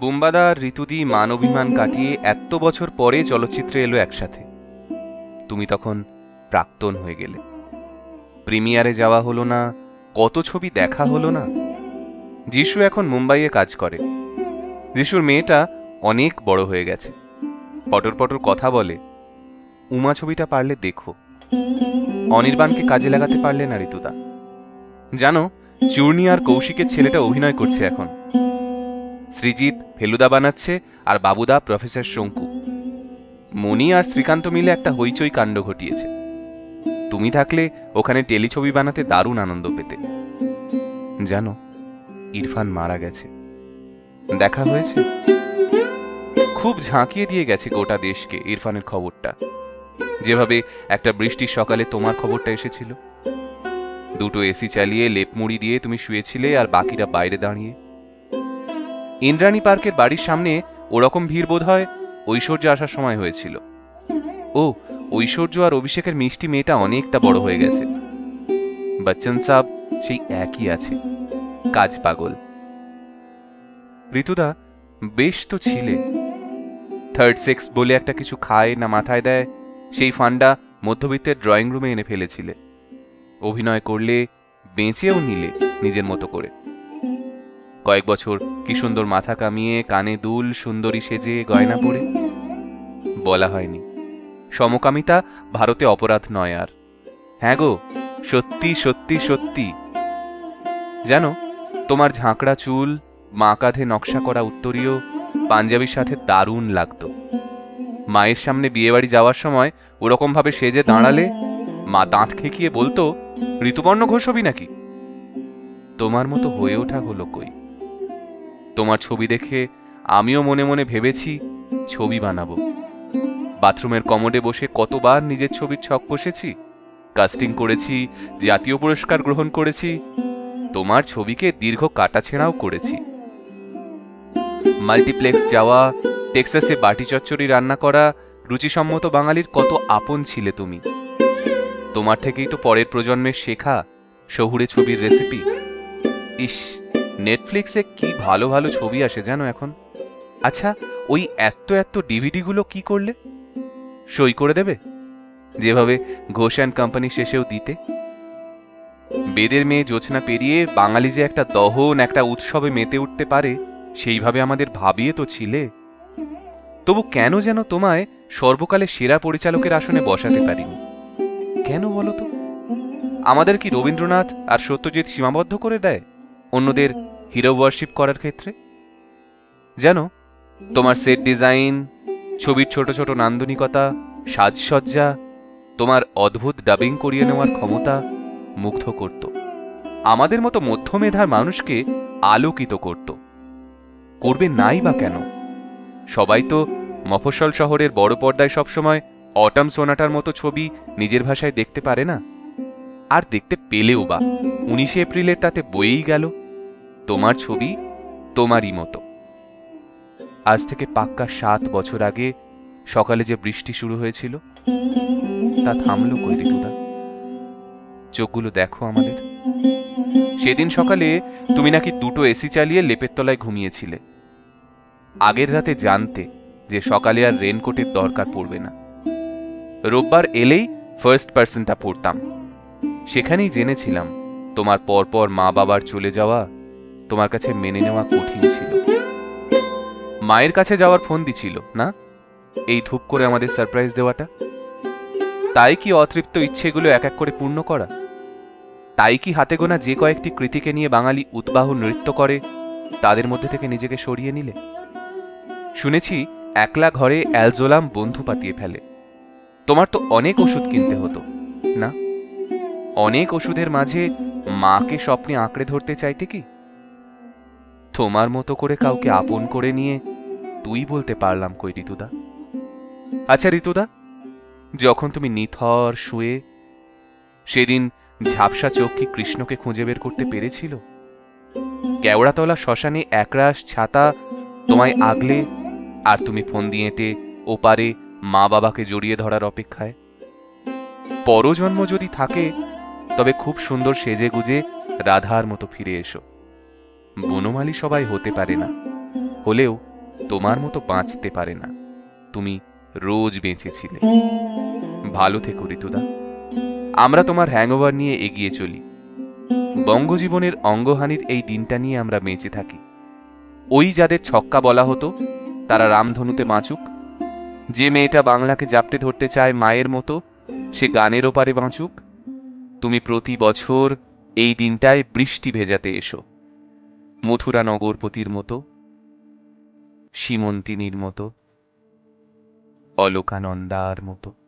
বুম্বাদা আর ঋতুদি মান অভিমান কাটিয়ে এত বছর পরে চলচ্চিত্রে এলো একসাথে। তুমি তখন প্রাক্তন হয়ে গেলে। প্রিমিয়ারে যাওয়া হলো না, কত ছবি দেখা হলো না। যিশু এখন মুম্বাইয়ে কাজ করে। যিশুর মেয়েটা অনেক বড় হয়ে গেছে। পটর পটর কথা বলে। উমা ছবিটা পারলে দেখো। অনির্বাণকে কাজে লাগাতে পারলে না ঋতুদা। জানো, চূর্ণি আর কৌশিকের ছেলেটা অভিনয় করছে এখন। সৃজিত ফেলুদা বানাচ্ছে আর বাবুদা প্রফেসর শঙ্কু। মণি আর শ্রীকান্ত মিলে একটা হইচই কাণ্ড ঘটিয়েছে। তুমি থাকলে ওখানে টেলিছবি বানাতে দারুণ আনন্দ পেতে। জানো, ইরফান মারা গেছে। দেখা হয়েছে? খুব ঝাঁকিয়ে দিয়ে গেছে গোটা দেশকে ইরফানের খবরটা। যেভাবে একটা বৃষ্টির সকালে তোমার খবরটা এসেছিল। দুটো এসি চালিয়ে লেপ মুড়ি দিয়ে তুমি শুয়েছিলে আর বাকিরা বাইরে দাঁড়িয়ে। ইন্দ্রাণী পার্কের বাড়ির সামনে ওরকম ভিড় বোধ হয় ঐশ্বর্য আসার সময় হয়েছিল। ও, ঐশ্বর্য আর অভিষেকের মিষ্টি মেয়েটা অনেকটা বড় হয়ে গেছে। বচ্চন সাহ সেই একই আছে, কাজ পাগল। ঋতুদা, বেশ তো ছিলে। থার্ড সেক্স বলে একটা কিছু খায় না মাথায় দেয়, সেই ফান্ডা মধ্যবিত্তের ড্রয়িং রুমে এনে ফেলেছিলে। অভিনয় করলে, বেঁচেও নিলে নিজের মতো করে। কয়েক বছর কি সুন্দর মাথা কামিয়ে কানে দুল সুন্দরী সেজে গয়না পরে? বলা হয়নি। সমকামিতা ভারতে অপরাধ নয় আর। হ্যাঁ গো, সত্যি সত্যি সত্যি। জানো, তোমার ঝাঁকড়া চুল, মা কাঁধে নকশা করা উত্তরীয়, পাঞ্জাবির সাথে দারুণ লাগতো। মায়ের সামনে বিয়েবাড়ি যাওয়ার সময় ওরকম ভাবে সেজে দাঁড়ালে মা দাঁত খেকিয়ে বলতো, ঋতুপর্ণ ঘোষ হবি নাকি? তোমার মতো হয়ে ওঠা হলো কই? তোমার ছবি দেখে আমিও মনে মনে ভেবেছি ছবি বানাবো। বাথরুমের কমোডে বসে কতবার নিজের ছবির ছক কষেছি, কাস্টিং করেছি, জাতীয় পুরস্কার গ্রহণ করেছি, তোমার ছবিকে দীর্ঘ কাটাছেঁড়াও করেছি। মাল্টিপ্লেক্স যাওয়া, টেক্সাসে বাটি চচ্চড়ি রান্না করা, রুচিসম্মত বাঙালির কত আপন ছিলে তুমি। তোমার থেকেই তো পরের প্রজন্মের শেখা শহুরে ছবির রেসিপি ইস নেটফ্লিক্সে কি ভালো ভালো ছবি আসে জানো এখন? আচ্ছা ওই এত এত ডিভিডিগুলো কি করলে? সই করে দেবে? যেভাবে ঘোষ অ্যান্ড কোম্পানি শেষেও দিতে? বেদের মেয়ে জোছনা পেরিয়ে বাঙালি যে একটা দহন, একটা উৎসবে মেতে উঠতে পারে, সেইভাবে আমাদের ভাবিয়ে তো ছিলে। তবু কেন যেন তোমায় সর্বকালে সেরা পরিচালকের আসনে বসাতে পারিনি? কেন বলো তো? আমাদের কি রবীন্দ্রনাথ আর সত্যজিৎ সীমাবদ্ধ করে দেয়? অন্যদের হিরো ওয়ার্শিপ করার ক্ষেত্রে? যেন তোমার সেট ডিজাইন ছবির ছোট ছোট নান্দনিকতা, সাজসজ্জা, তোমার অদ্ভুত ডাবিং করিয়ে নেওয়ার ক্ষমতা মুগ্ধ করত। আমাদের মতো মধ্যমেধার মানুষকে আলোকিত করত। করবে নাই বা কেন? সবাই তো মফস্বল শহরের বড় পর্দায় সবসময় অটাম সোনাটার মতো ছবি নিজের ভাষায় দেখতে পারে না? আর দেখতে পেলেও বা? উনিশে এপ্রিলের তাতে বয়েই গেল। তোমার ছবি তোমারই মতো। আজ থেকে পাক্কা সাত বছর আগে সকালে যে বৃষ্টি শুরু হয়েছিল, তা থামলো কই ঋতুদা চোখগুলো দেখো আমাদের। সেদিন সকালে তুমি নাকি দুটো এসি চালিয়ে লেপের তলায় ঘুমিয়েছিলে। আগের রাতে জানতে যে সকালে আর রেনকোটের দরকার পড়বে না। রোববার এলেই ফার্স্ট পার্সনটা পড়তাম। সেখানেই জেনেছিলাম, তোমার পরপর মা বাবার চলে যাওয়া তোমার কাছে মেনে নেওয়া কঠিন ছিল। মায়ের কাছে যাওয়ার ফোন দিছিল, না? এই ধূপ করে আমাদের সারপ্রাইজ দেওয়াটা? তাই কি অতৃপ্ত ইচ্ছেগুলো এক এক করে পূর্ণ করা? তাই কি হাতে গোনা যে কয়েকটি কৃতিকে নিয়ে বাঙালি উদ্বাহ নৃত্য করে, তাদের মধ্যে থেকে নিজেকে সরিয়ে নিলে? শুনেছি, একলা ঘরে অ্যালজোলাম বন্ধু পাতিয়ে ফেলে। তোমার তো অনেক ওষুধ কিনতে হতো, না? অনেক ওষুধের মাঝে মাকে স্বপ্নে আঁকড়ে ধরতে চাইতে কি? তোমার মতো করে কাউকে আপন করে নিয়ে তুই বলতে পারলাম কই ঋতুদা? আচ্ছা ঋতুদা, যখন তুমি নিথর শুয়ে সেদিন ঝাপসা চোখ কি কৃষ্ণকে খুঁজে বের করতে পেরেছিল? কেওড়াতলা শ্মশানে একরাশ ছাতা তোমায় আগলে আর তুমি ফোন দিয়েটে ওপারে মা বাবাকে জড়িয়ে ধরার অপেক্ষায়। পরজন্ম যদি থাকে, তবে খুব সুন্দর সেজে গুজে রাধার মতো ফিরে এসো। বনমালী সবাই হতে পারে না। হলেও তোমার মতো বাঁচতে পারে না। তুমি রোজ বেঁচেছিলে। ভালো থেকো, ঋতুদা। আমরা তোমার হ্যাংওভার নিয়ে এগিয়ে চলি। বঙ্গজীবনের অঙ্গহানির এই দিনটা নিয়ে আমরা বেঁচে থাকি। ওই যাদের ছক্কা বলা হতো, তারা রামধনুতে বাঁচুক। যে মেয়েটা বাংলাকে জাপটে ধরতে চায় মায়ের মতো, সে গানের ওপারে বাঁচুক। তুমি প্রতি বছর এই দিনটায় বৃষ্টি ভেজাতে এসো। মথুরা নগরপতির মতো সীমন্তিনীর মতো অলোকানন্দার মতো।